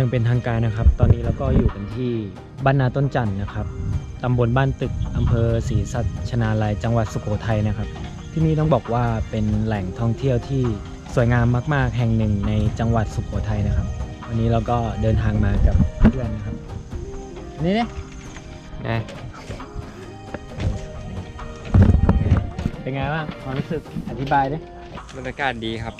วัสดียังเป็นทางการนะครับ ตอนนี้เราก็อยู่กันที่บ้านนาต้นจันทร์นะครับตำบลบ้านตึกอำเภอศรีสัชนาลัยจังหวัดสุโขทัยนะครับ ที่นี่ต้องบอกว่าเป็นแหล่งท่องเที่ยวที่สวยงามมาก ๆ แห่งหนึ่งในจังหวัดสุโขทัยนะครับ วันนี้เราก็เดินทางมากับเพื่อนนะครับ นี่เนี่ยนะเป็นไงบ้างความรู้สึกอธิบายดิบรรยากาศดีครับ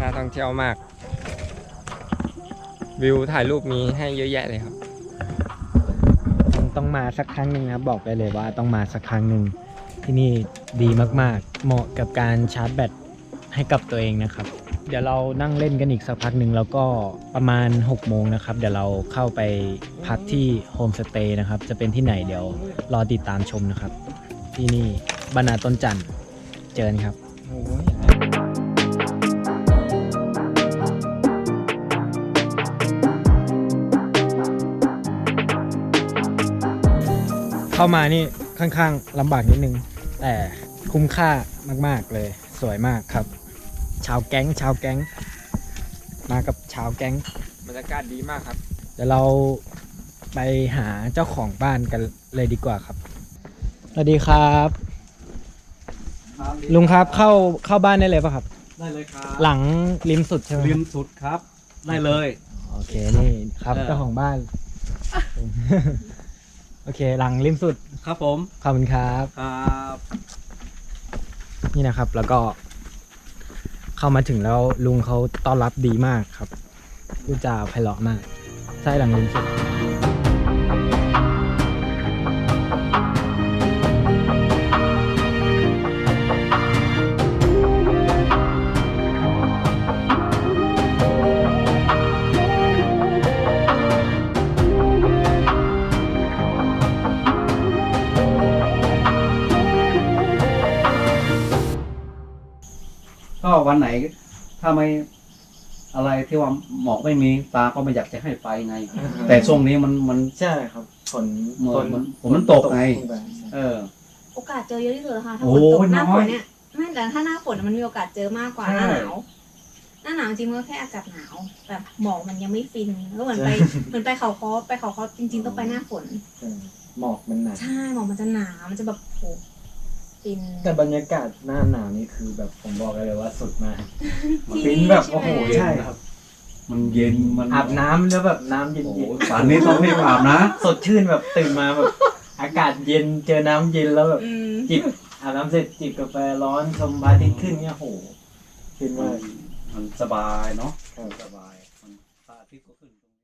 น่าท่องเที่ยวมาก วิวถ่ายรูปมีให้เยอะแยะเลยครับ ต้องต้องมาสักครั้งหนึ่งนะบบอกไปเลยว่าต้องมาสักครั้งหนึ่งที่นี่ดีมากๆ เหมาะกับการชาร์จแบตให้กับตัวเองนะครับ เดี๋ยวเรานั่งเล่นกันอีกสักพักหนึ่งแล้วก็ประมาณ6โมงนะครับ เดี๋ยวเราเข้าไปพักที่โฮมสเตย์นะครับ จะเป็นที่ไหนเดี๋ยวรอติดตามชมนะครับ ที่นี่บรรณาต้นจันทร์เจอกันครับ เข้ามานี่ค่อนข้างลำบากนิดนึง แต่คุ้มค่ามาก ๆเลย สวยมากครับ ชาวแก๊งชาวแก๊ง มากับชาวแก๊งบรรยากาศดีมากครับเดี๋ยวเราไปหาเจ้าของบ้านกันเลยดีกว่าครับสวัสดีครับ ลุงครับเข้าเข้าบ้านได้เลยป่ะครับ ได้เลยครับหลังริมสุดใช่ไหมริมสุดครับ ได้เลย โอเค นี่ครับเออ เจ้าของบ้าน โอเค หลังริมสุด ครับผม ขอบคุณครับ ครับนี่นะครับ แล้วก็ เข้ามาถึงแล้วลุงเขาต้อนรับดีมากครับพูดจาไพเราะมาก ใช่หลังริมสุด ก็วันไหน ถ้าไม่อะไรที่ว่าหมอกไม่มีตาก็ไม่อยากจะให้ไปไง แต่ช่วงนี้มันมันใช่ครับฝนเหมือนมันฝนมันตกไง เออ โอกาสเจอเยอะที่สุดแล้วค่ะถ้าโอ้ฝนตกหน้าน้ฝอยนเนี่ยไม่แต่ถ้าหน้าฝนมันมีโอกาสเจอมากกว่าใช่หน้าหนาวหน้าหนาวจริงๆมันก็แค่อากาศหนาวแบบหมอกมันยังไม่ฟินก็เหมือนไปเหมือนไปเขาคอไปเขาคอจริง ๆ ต้องไปหน้าฝนหมอกมันหนาใช่หมอกมันจะหนามันจะแบบโห ฟินแต่บรรยากาศหน้าหนาวนี่คือแบบผมบอกเลยว่าสุดมากมันที่ฟินแบบใช่โอ้ไหมโหใช่ครับ มันเย็นมันอาบน้ำแล้วแบบน้ำเย็โอ้นโหป่านนี้ต้องรีบอาบนะ ๆสดชื่นแบบตื่นมาแบบ อากาศเย็นเจอน้ำเย็นแล้วแบบอืมจิบอาบน้ำเสร็จจิบกาแฟร้อนชมพระอาทิตย์ขึ้นเนี่ยโหฟินมัมานกมันสบายเนาะครับ สบายมันพระอาทิตย์ก็ขึ้นตรงนี้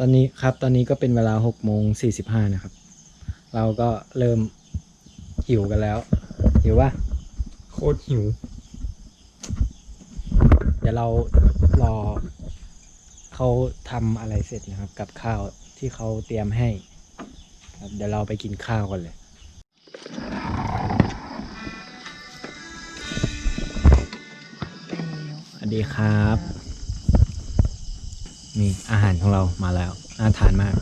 ตอนนี้ครับตอนนี้ก็เป็นเวลาหกโมงสี่สิบห้านะครับ เราก็เริ่มหิวกันแล้ว หิวว่าโคตรหิว เดี๋ยวเรารอเขาทำอะไรเสร็จนะครับ กับข้าวที่เขาเตรียมให้ครับเดี๋ยวเราไปกินข้าวกันเลย สวัสดีครับ นี่อาหารของเรามาแล้วน่าทานมาก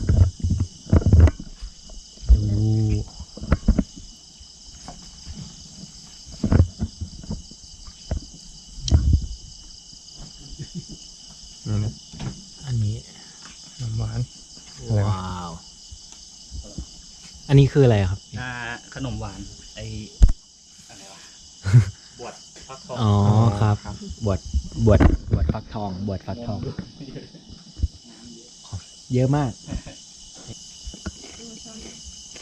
ดูอันนี้น้ำหวานอะไรวะว้าว อันนี้คืออะไรครับ อ่าขนมหวานไออะไรวะ บวชฟักทองอ๋อครับ บวชบวชบวชฟักทอง บวชฟักทอง เยอะมาก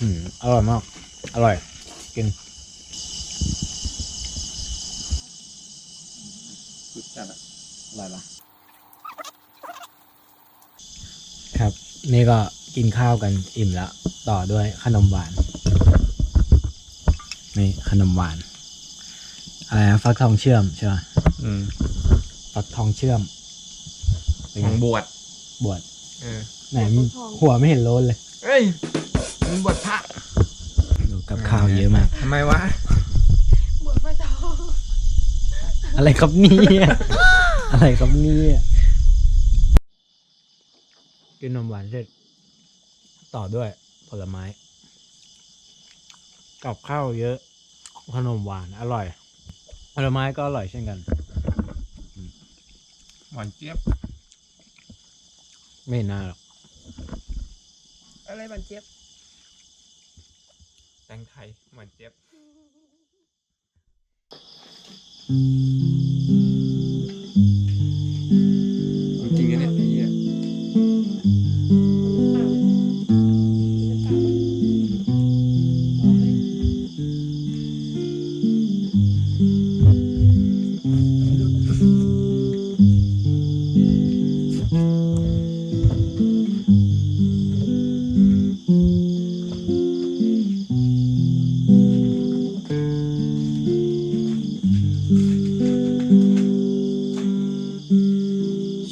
อืมอร่อยมาก อร่อย กินจัดอะอะไรล่ะครับ นี่ก็กินข้าวกันอิ่มแล้ว ต่อด้วยขนมหวาน นี่ขนมหวาน อะไรนะฟักทองเชื่อมใช่ไหมอืมฟักทองเชื่อมเป็นขไงองบวชบวช เออไหนหัวไม่เห็นโล้นเลย เฮ้ยมันบวชพระดูกับข้าวเยอะมาก ทำไมวะ บวชพระเจ้าอะไรครับเนี่ยอะไรครับเนี่ยกินนมหวานเสร็จต่อด้วยผลไม้ กับข้าวเยอะ ขนมหวานอร่อย ผลไม้ก็อร่อยเช่นกัน หวานเจี๊ยบ ไม่น่าหรอกอะไรหวานเจี๊ยบแตงไทยหวานเจี๊ยบ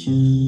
ไ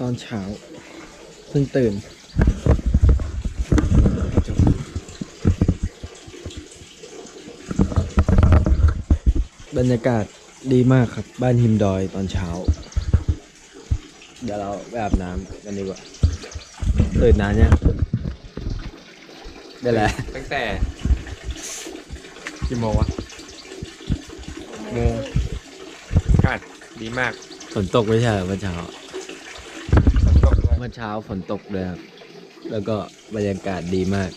ตอนเช้าเพิ่งตื่นบรรยากาศดีมากครับ บ้านหิมดอยตอนเช้า เดี๋ยวเราไปอาบน้ำกันดีกว่าตื่นนานยังได้แล้วตั้งแต่กี่โมงวะโมงอากาศดีมากฝนตกไม่ใช่เหรอเมื่อเช้าฝนตกด้วย เมื่อเช้าฝนตกเลยครับ แล้วก็บรรยากาศดีมาก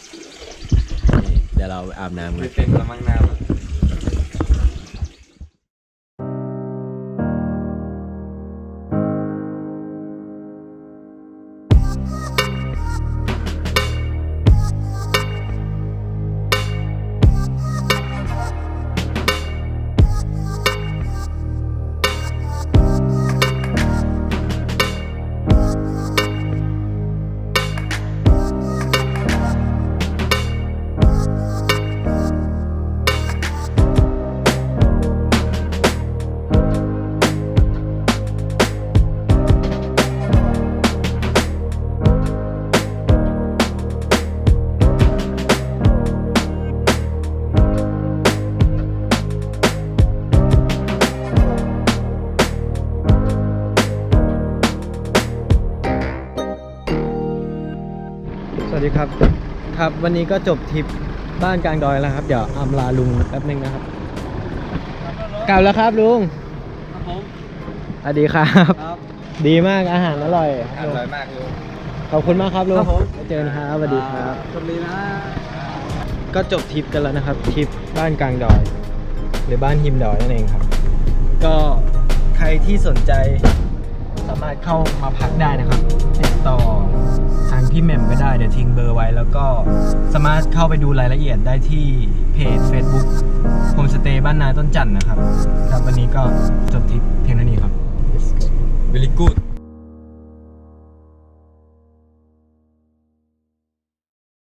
นี่เดี๋ยวเราอาบน้ำกัน ไม่เป็นละมั้งน้ำ ครับ ครับวันนี้ก็จบทริปบ้านกลางดอยแล้วครับ เดี๋ยวอำลาลุงแป๊บนึงนะครับ กลับแล้วครับลุงครับผมสวัสดีครับ ครับดีมากอาหารอร่อยอร่อยมากเลยขอบคุณมากครับลุงครับผม ไว้เจอกันครับสวัสดีครับ สวัสดีนะ ก็จบทริปกันแล้วนะครับทริปบ้านกลางดอย หรือบ้านหิมดอยนั่นเองครับ ก็ใครที่สนใจสามารถเข้ามาพักได้นะครับ ติดต่อทาง พี่แหม่มก็ได้เดี๋ยวทิ้งเบอร์ไว้ แล้วก็สามารถเข้าไปดูรายละเอียดได้ที่เพจ Facebook โฮมสเตย์บ้านนาต้นจันทร์นะครับ ครับวันนี้ก็จบทริปเพียงเท่านี้ครับ very good